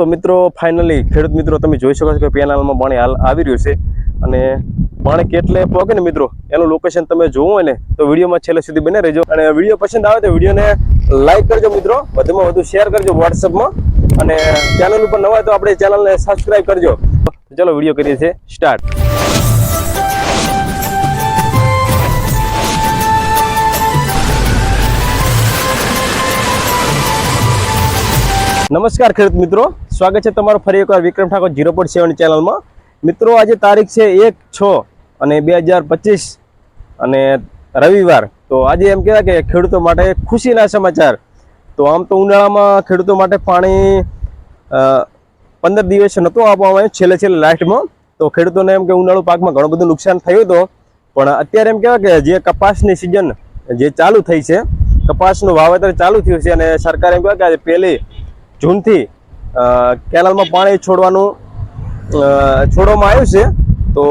તો મિત્રો ફાઇનલી ખેડૂત મિત્રો, તમે જોઈ શકો છો કે પેનાલમાં પાણી હાલ આવી રહ્યું છે. અને પાણી કેટલે પહોંચે ને મિત્રો? એનું લોકેશન તમે જોવું હોય ને, તો વિડીયોમાં છેલ્લે સુધી બને રહેજો. અને વીડિયો પસંદ આવે તો વિડીયોને લાઇક કરજો મિત્રો. વધુમાં વધુ શેર કરજો વોટ્સઅપમાં અને ચેનલ ઉપર નવા તો આપણે ચેનલને સબસ્ક્રાઈબ કરજો. ચલો વીડિયો કરીએ છીએ સ્ટાર્ટ નમસ્કાર ખેડૂત મિત્રો. સ્વાગત છે તમારું ફરી એકવાર Vikram Thakor zero point seven ચેનલમાં. મિત્રો, આજે તારીખ છે એક છ અને બે હજાર પચીસ અને રવિવાર. તો આજે એમ કહેવાય કે ખેડૂતો માટે ખુશીના સમાચાર. તો આમ તો ઉનાળામાં ખેડૂતો માટે પાણી પંદર દિવસ નહોતું આપવામાં આવ્યું છેલ્લે છેલ્લે લાસ્ટમાં. તો ખેડૂતોને એમ કે ઉનાળુ પાકમાં ઘણું બધું નુકસાન થયું હતું. પણ અત્યારે એમ કહેવાય કે જે કપાસની સિઝન જે ચાલુ થઈ છે, કપાસનું વાવેતર ચાલુ થયું છે અને સરકારે એમ કહેવાય કે આજે પહેલી જૂનથી કેનાલમાં પાણી છોડવાનું છોડવામાં આવ્યું છે. તો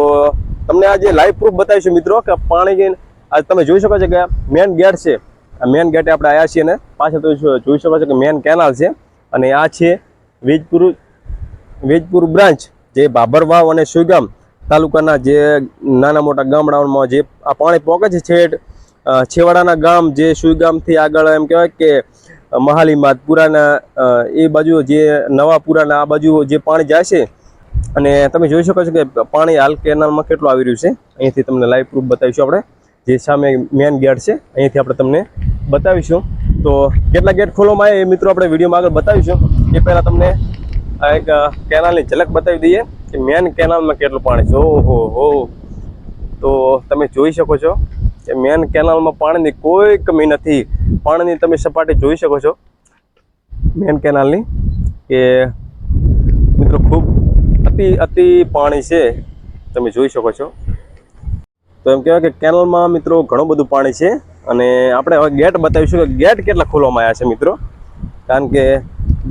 તમને આજે લાઈવ પ્રૂફ બતાવીશું મિત્રો કે પાણી આ તમે જોઈ શકો છો કે મેન ગેટ છે. આ મેન ગેટે આપણે આવ્યા છીએ ને, પાછળ તમે જોઈ શકો છો કે મેન કેનાલ છે. અને આ છે વીજપુર વીજપુર બ્રાન્ચ જે ભાભરવાવ અને સુગામ તાલુકાના જે નાના મોટા ગામડાઓમાં જે આ પાણી પહોંચે છેવાડાના ગામ જે સુઈગામથી આગળ એમ કહેવાય કે મહાલી પુરાના એ બાજુ જે નવાપુરાના આ બાજુ જે પાણી જાય છે, અને તમે જોઈ શકો છો કે પાણી હાલ કેનાલમાં કેટલું આવી રહ્યું છે. અહીંથી તમને લાઈવ પ્રૂફ બતાવીશું આપણે. જે સામે મેન ગેટ છે, અહીંથી આપણે તમને બતાવીશું. તો કેટલા ગેટ ખોલવામાં આવે એ મિત્રો આપણે વિડીયોમાં આગળ બતાવીશું. એ પહેલાં તમને આ એક કેનાલની ઝલક બતાવી દઈએ કે મેન કેનાલમાં કેટલું પાણી છે. ઓહો, હો. તો તમે જોઈ શકો છો કે મેન કેનાલમાં પાણીની કોઈ કમી નથી. પાણીની તમે સપાટી જોઈ શકો છો મેન કેનાલની કે મિત્રો ખૂબ અતિ અતિ પાણી છે, તમે જોઈ શકો છો. તો એમ કહેવાય કે કેનલમાં મિત્રો ઘણું બધું પાણી છે, અને આપણે હવે ગેટ બતાવીશું કે ગેટ કેટલા ખોલવામાં આવ્યા છે મિત્રો. કારણ કે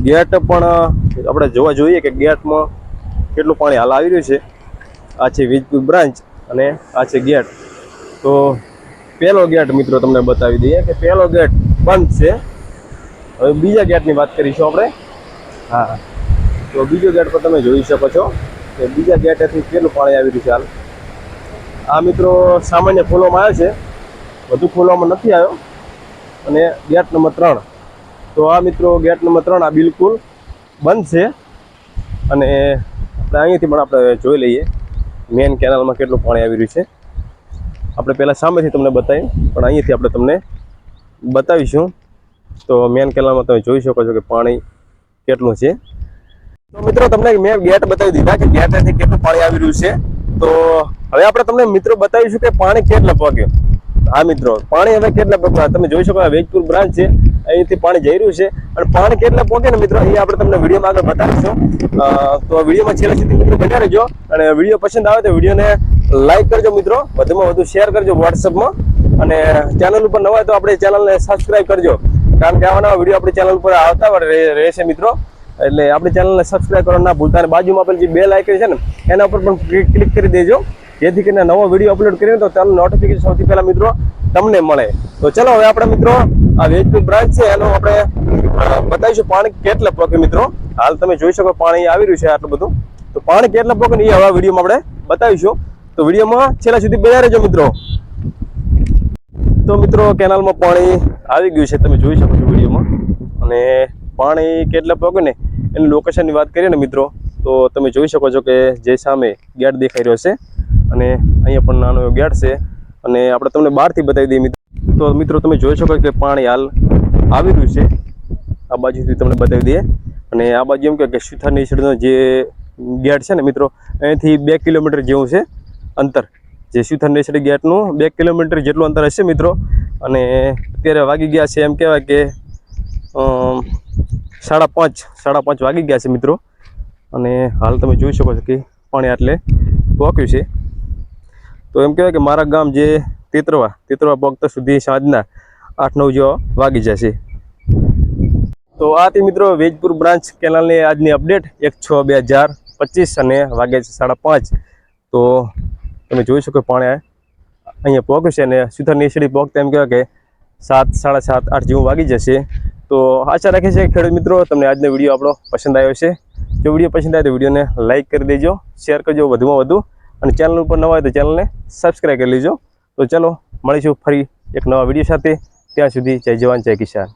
ગેટ પણ, આપણે જોવા જોઈએ કે ગેટમાં કેટલું પાણી હાલ આવી રહ્યું છે. આ છે વીજપુર બ્રાન્ચ અને આ છે ગેટ. તો પહેલો ગેટ મિત્રો તમને બતાવી દઈએ કે પહેલો ગેટ બંધ છે. હવે બીજા ગેટની વાત કરીશું આપણે. હા. તો બીજો ગેટ પર તમે જોઈ શકો છો કે બીજા ગેટેથી કેટલું પાણી આવી રહ્યું છે હાલ. આ મિત્રો સામાન્ય ખોલવામાં આવે છે. વધુ ખોલવામાં નથી આવ્યો. અને ગેટ નંબર ત્રણ. તો આ મિત્રો ગેટ નંબર ત્રણ આ બિલકુલ બંધ છે. અને આપણે અહીંયાથી પણ આપણે જોઈ લઈએ. મેન કેનાલમાં કેટલું પાણી આવી રહ્યું છે. આપણે પહેલાં સામેથી તમને બતાવીએ, પણ અહીંયાથી આપણે તમને બતાવીશું. તો મેન કેલામાં તમે જોઈ શકો છો કે પાણી કેટલું છે. તો મિત્રો, તમને મેં ગેટ બતાવી દીધા કે ગેટેથી કેટલું પાણી આવી રહ્યું છે. તો હવે આપણે તમને મિત્રો બતાવીશું કે પાણી કેટલા પગ્યું હા મિત્રો, પાણી હવે કેટલા પગ્યા તમે જોઈ શકો આ વેજપુર બ્રાન્ચ છે. અહીંથી પાણી જઈ રહ્યું છે. અને પાણી કેટલા પહોંચે ને મિત્રો એ આપણે તમને વિડીયોમાં આગળ બતાવીશું. તો વિડીયોમાં છેલ્લે સુધી મિત્રો બન્યા રહેજો. અને વીડિયો પસંદ આવે તો વિડીયોને લાઈક કરજો મિત્રો. વધુમાં વધુ શેર કરજો વોટ્સઅપમાં અને ચેનલ ઉપર નવા તો આપણે ચેનલને સબસ્ક્રાઈબ કરજો. કારણ કે આવા નવા વીડિયો આપણી ચેનલ ઉપર આવતા રહેશે મિત્રો. એટલે આપણી ચેનલને સબસ્ક્રાઈબ કરવા ના ભૂલતા. અને બાજુમાં આપેલ જે બેલ આઇકન છે ને, એના ઉપર પણ ક્લિક કરી દેજો. જેથી કરીને નવો વીડિયો અપલોડ કરીએ તો તેનું નોટિફિકેશન સૌથી પહેલાં મિત્રો તમને મળે. તો ચલો હવે આપણે મિત્રો આ વેજપુર બ્રાન્ચ છે, એનું આપણે બતાવીશું પાણી કેટલા પોકે મિત્રો. હાલ તમે જોઈ શકો પાણી આવી રહ્યું છે આટલું બધું. તો પાણી કેટલા પોકે એ હવે વિડીયોમાં આપણે બતાવીશું. તો વિડીયોમાં છેલ્લા સુધી બન્યા રહેજો મિત્રો. તો મિત્રો, કેનાલમાં પાણી આવી ગયું છે, તમે જોઈ શકો છો વિડીયોમાં. અને પાણી કેટલા પગે ને, એની લોકેશનની વાત કરીએ ને મિત્રો, તો તમે જોઈ શકો છો કે જે સામે ગેટ દેખાઈ રહ્યો છે. અને અહીંયા પણ નાનો એવો ગેટ છે. અને આપણે તમને બહારથી બતાવી દઈએ મિત્રો. તો મિત્રો તમે જોઈ શકો કે પાણી હાલ આવી રહ્યું છે. આ બાજુથી તમને બતાવી દઈએ. અને આ બાજુ એમ કે સુથારની સાઈડનો જે ગેટ છે ને મિત્રો, અહીંથી બે કિલોમીટર જેવું છે અંતર. જે સુથાર નેસડી ગેટનું બે કિલોમીટર જેટલું અંતર હશે મિત્રો. અને અત્યારે વાગી ગયા છે એમ કહેવાય કે સાડા પાંચ સાડા પાંચ વાગી ગયા છે મિત્રો. અને હાલ તમે જોઈ શકો છો કે પાણી આટલે પહોંચ્યું છે. તો એમ કહેવાય કે મારા ગામ જે તેતરવા તેતરવા પહોંચતા સુધી સાંજના આઠ નવ જેવા વાગી જશે. તો આ તે મિત્રો વેજપુર બ્રાન્ચ કેનાલની આજની અપડેટ. એક, છ, બે હજાર પચીસ અને વાગે છે સાડા પાંચ. તો તમે જોઈ શકો પાણી અહીંયા પહોંચ્યું છે અને સુથર નીચડી પહોંચતા એમ કહેવાય કે સાત, સાડા સાત, આઠ જેવું વાગી જશે. તો આશા રાખે છે ખેડૂત મિત્રો, તમને આજનો વીડિયો આપણો પસંદ આવ્યો છે જો વીડિયો પસંદ આવે તો વિડીયોને લાઇક કરી દેજો, શેર કરજો વધુમાં વધુ. અને ચેનલ ઉપર નવા હોય તો ચેનલને સબસ્ક્રાઈબ કરી લેજો. તો ચલો મળીશું ફરી એક નવા વીડિયો સાથે. ત્યાં સુધી જય જવાન જય કિસાન.